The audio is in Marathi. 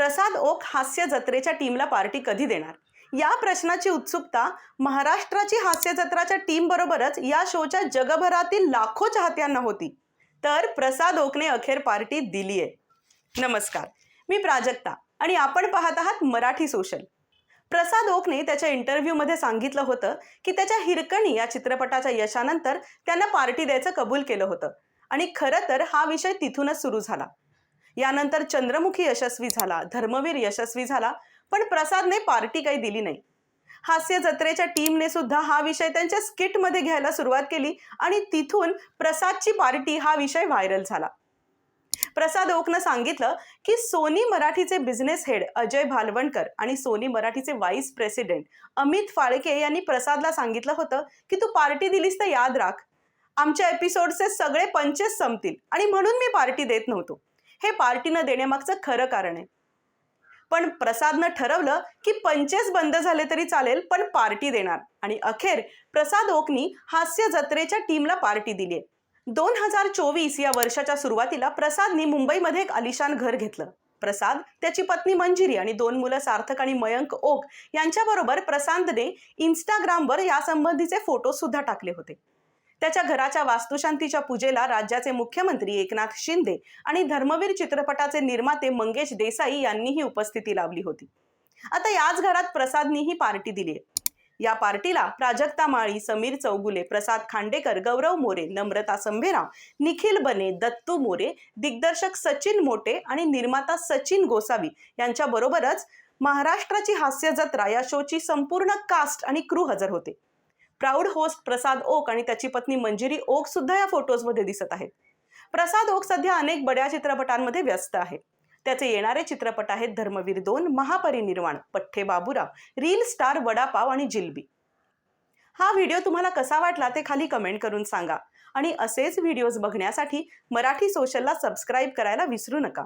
प्रसाद ओक हास्य जत्रेच्या टीमला पार्टी कधी देणार? या प्रश्नाची उत्सुकता महाराष्ट्राची हास्य जत्राच्या टीम बरोबरच या शोच्या जगभरातील लाखो चाहत्यांना होती. तर प्रसाद ओकने अखेर पार्टी दिली आहे नमस्कार मी प्राजक्ता आणि आपण पाहत आहात मराठी सोशल. प्रसाद ओकने त्याच्या इंटरव्ह्यूमध्ये सांगितलं होतं की त्याच्या हिरकणी या चित्रपटाच्या यशानंतर त्यांना पार्टी द्यायचं कबूल केलं होतं. आणि खरं तर हा विषय तिथूनच सुरू झाला. यानंतर चंद्रमुखी यशस्वी झाला धर्मवीर यशस्वी झाला पण प्रसादने पार्टी काही दिली नाही. हास्य जत्रेच्या टीमने सुद्धा हा विषय त्यांच्या स्किटमध्ये घ्यायला सुरुवात केली आणि तिथून प्रसादची पार्टी हा विषय व्हायरल झाला. प्रसाद ओकनं सांगितलं की सोनी मराठीचे बिझनेस हेड अजय भालवणकर आणि सोनी मराठीचे व्हाईस प्रेसिडेंट अमित फाळके यांनी प्रसादला सांगितलं होतं की तू पार्टी दिलीस तर याद राख. आमच्या एपिसोडचे सगळे पंचेस संपतील आणि म्हणून मी पार्टी देत नव्हतो. हे पार्टी न देण्यामागचं खरं कारण आहे. पण प्रसादनं ठरवलं की पंचेस बंद झाले तरी चालेल पण पार्टी देणार. आणि अखेर प्रसाद ओकनी हास्य जत्रेच्या टीमला पार्टी दिली आहे. दोन हजार चोवीस या वर्षाच्या सुरुवातीला प्रसादनी मुंबईमध्ये एक अलिशान घर घेतलं. प्रसाद त्याची पत्नी मंजिरी आणि दोन मुलं सार्थक आणि मयंक ओक यांच्याबरोबर प्रसादने इंस्टाग्रामवर यासंबंधीचे फोटो सुद्धा टाकले होते. त्याच्या घराच्या वास्तुशांतीच्या पूजेला राज्याचे मुख्यमंत्री एकनाथ शिंदे आणि धर्मवीर चित्रपटाचे निर्माते मंगेश देसाई यांनीही उपस्थिती लावली होती. आता याच घरात प्रसादनी ही पार्टी दिली आहे. या पार्टीला प्राजक्ता माळी समीर चौगुले प्रसाद खांडेकर गौरव मोरे नम्रता संभेराव निखिल बने दत्तू मोरे दिग्दर्शक सचिन मोटे आणि निर्माता सचिन गोसावी यांच्या बरोबरच महाराष्ट्राची हास्य जत्रा या शोची संपूर्ण कास्ट आणि क्रू हजर होते. प्राऊड होस्ट प्रसाद ओक आणि त्याची पत्नी मंजिरी ओक सुद्धा या फोटोजमध्ये दिसत आहेत. प्रसाद ओक सध्या अनेक बड्या चित्रपटांमध्ये व्यस्त आहे. त्याचे येणारे चित्रपट आहेत धर्मवीर दोन महापरिनिर्वाण पठ्ठे बाबूराव रील स्टार वडापाव आणि जिलबी. हा व्हिडिओ तुम्हाला कसा वाटला ते खाली कमेंट करून सांगा. आणि असेच व्हिडिओज बघण्यासाठी मराठी सोशलला सबस्क्राईब करायला विसरू नका.